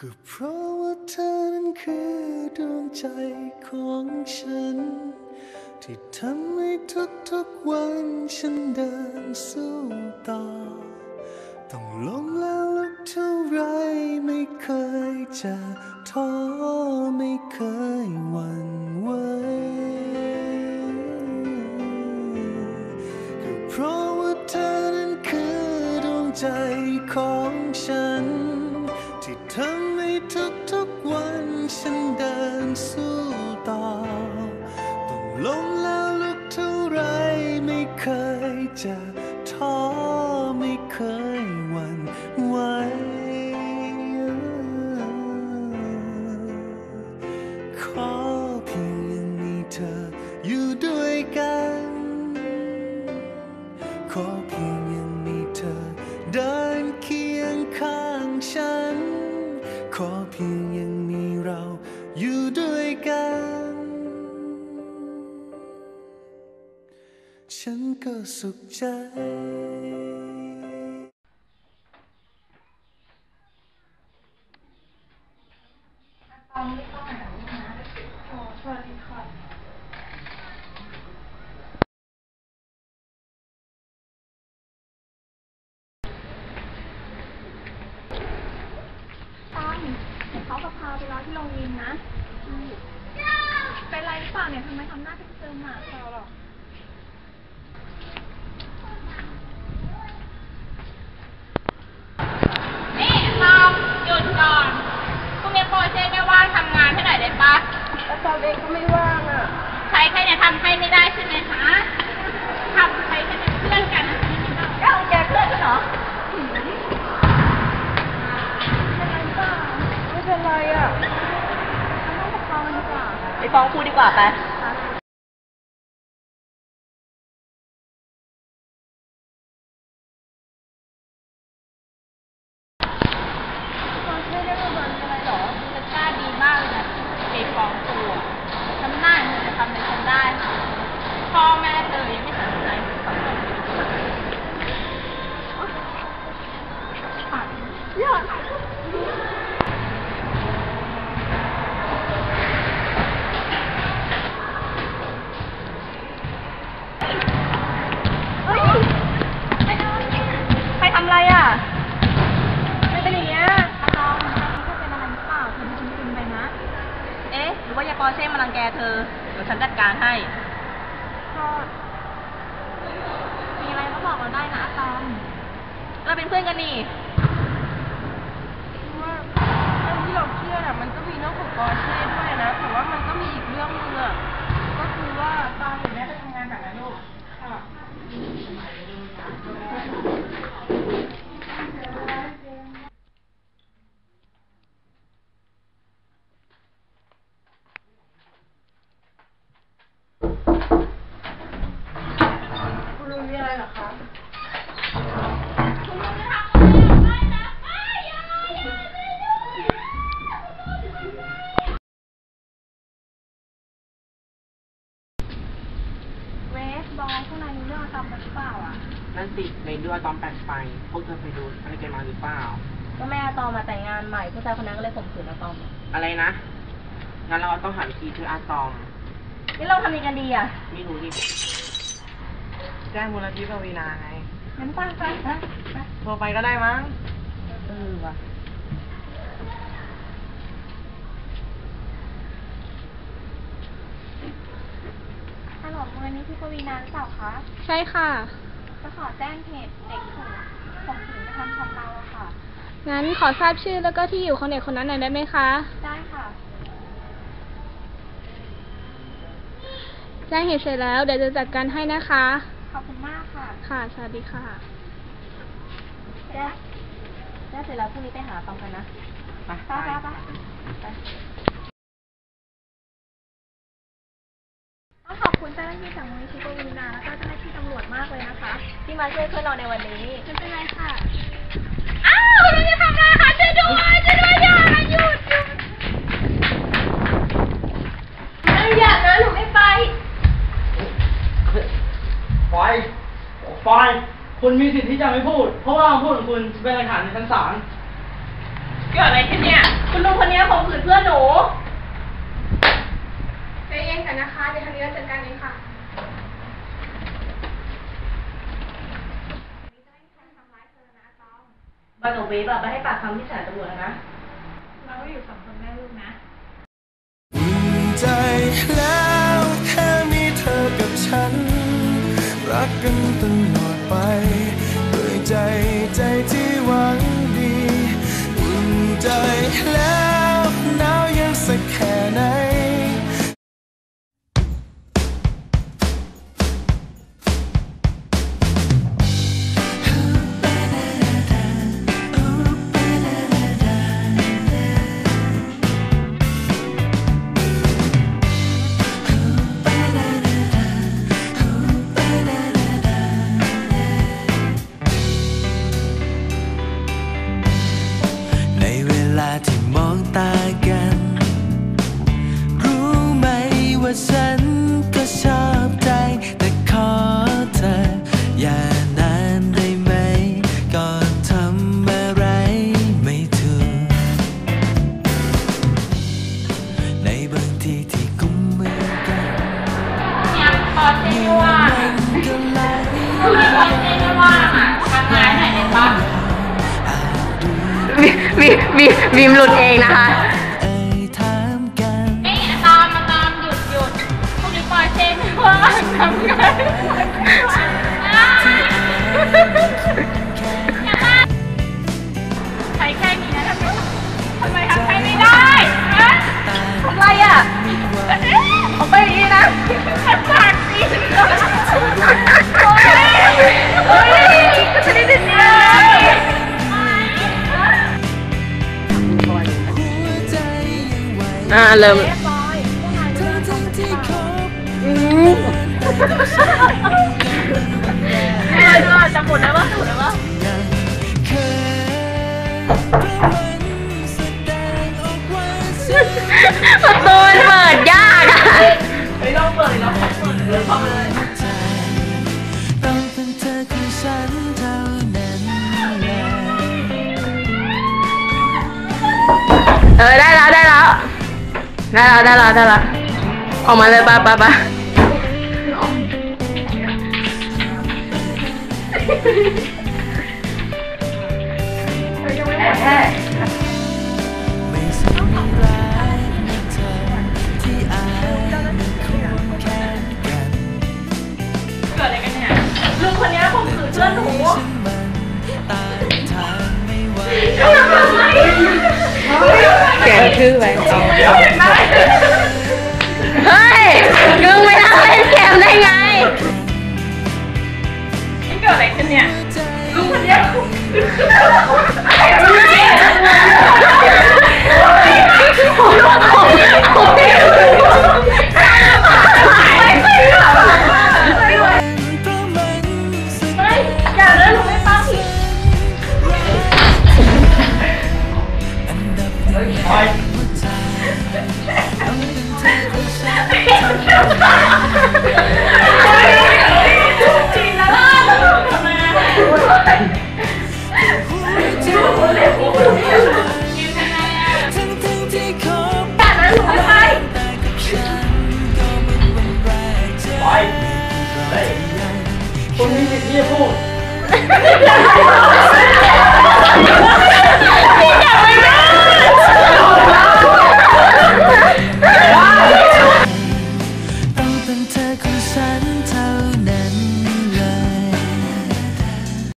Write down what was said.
ก็เพราะว่าเธอนั้นคือดวงใจของฉัน ที่ทำให้ทุกๆวันฉันเดินสู้ต่อ ต้องล้มแล้วลุกเท่าไรไม่เคยจะท้อไม่เคยหวั่น เคยจะท้อไม่เคยหวั่นไหวขอเพียงยังมีเธออยู่ด้วยกัน ขอเพียง ฉันก็สุขใจ ตั้งเห็นเขากับพาไปรอที่โรงยิมนะ เป็นไรหรือเปล่าเนี่ยทำไมทำหน้าซึมๆอะเปล่าหรอ ต่ตอนเองก็ไม่ว่างอะใช้แค่เนี่ยทำให้ไม่ได้ใช่ไหมคะทำใช้แค่เป็นเพื่อนกันนะไม่ได้เอ้าแกเพื่อนกันเหรอไม่เป็นไรอะต้องกับเขาดีกว่าไปฟ้องครูดีกว่าไป การให้ ก็มีอะไรก็บอกเราได้นะอาตอมเราเป็นเพื่อนกันนี่ ตอมแปลกไปพวกเธอไปดูอะไรกันมาหรือเปล่า ก็แม่อะตอมมาแต่งงานใหม่ผู้ชายคนนั้นก็เลยข่มขืนอะตอมอะไรนะงั้นเราต้องหาวิธีช่วยอาตอม นี่เราทำยังไงกันดีอะไม่รู้ดิแจ้งมูลนิธิปวีนาไงงั้นไป้าไปไปไปโทรไปก็ได้มั้ง เออว่ะฮัลโหลมูลนิธิปวีนาหรือเปล่าคะ ใช่ค่ะ จะขอแจ้งเหตุเด็กถูกข่มขืนกระทำชำเราอะค่ะ งั้นขอทราบชื่อแล้วก็ที่อยู่ของเด็กคนนั้นหน่อยได้ไหมคะ ได้ค่ะ แจ้งเหตุเสร็จแล้วเดี๋ยวจะจัดการให้นะคะ ขอบคุณมากค่ะค่ะ สวัสดีค่ะ แจ๊แจ๊เสร็จแล้วพรุ่งนี้ไปหาตอมกันนะ ไปไปไป ไป เจ้าหน้าที่จากมูลนิธิปวีนาแล้วก็เจ้าหน้าที่ตำรวจมากเลยนะคะ ที่มาช่วยเพื่อนเราในวันนี้ไม่เป็นไรค่ะ อ้าวเราจะทำอะไรคะช่วยด้วยช่วยด้วยอย่าหยุดหยุดไม่อยานะหนูไม่ไปไฟไฟคุณมีสิทธิ์ที่จะไม่พูด เพราะว่าคำพูดของคุณเป็นหลักฐานในชั้นศาล เกิดอะไรขึ้นเนี่ย คุณลุงคนนี้ข่มขืนเพื่อนหนู เย็นกันนะคะ เดี๋ยวทางนี้เราจัดการเองค่ะบากับเวฟอะไปให้ปากคำที่สถานตำรวจแล้วนะ เราก็อยู่สองคนแม่ลูกนะอุ่นใจแล้วแค่มีเธอกับฉัน รักกันตลอดไป ด้วยใจใจ บีบีบีมหลุดเองนะคะเอ่ยถามกันเอ้ยอะตอมมาตอมหยุดหยุดพวกนี้ปล่อยเซ็นไม่ว่างทำงานอย่ามาใช้แค่นี้นะทำไมทำไมทำไม่ได้ฮะอะไรอะ ออกไปอย่างนี้นะขัดปากสิ ไได้แล้วได้แล้วได้แล้วออกมาเลยป่ะป่ะป่ะไม่ ทื่อไปเฮ้ยมึงไม่ได้เล่นเกมได้ไงนี่เกิดอะไรขึ้นเนี่ยลูกคนเนี้ย 夜幕降空下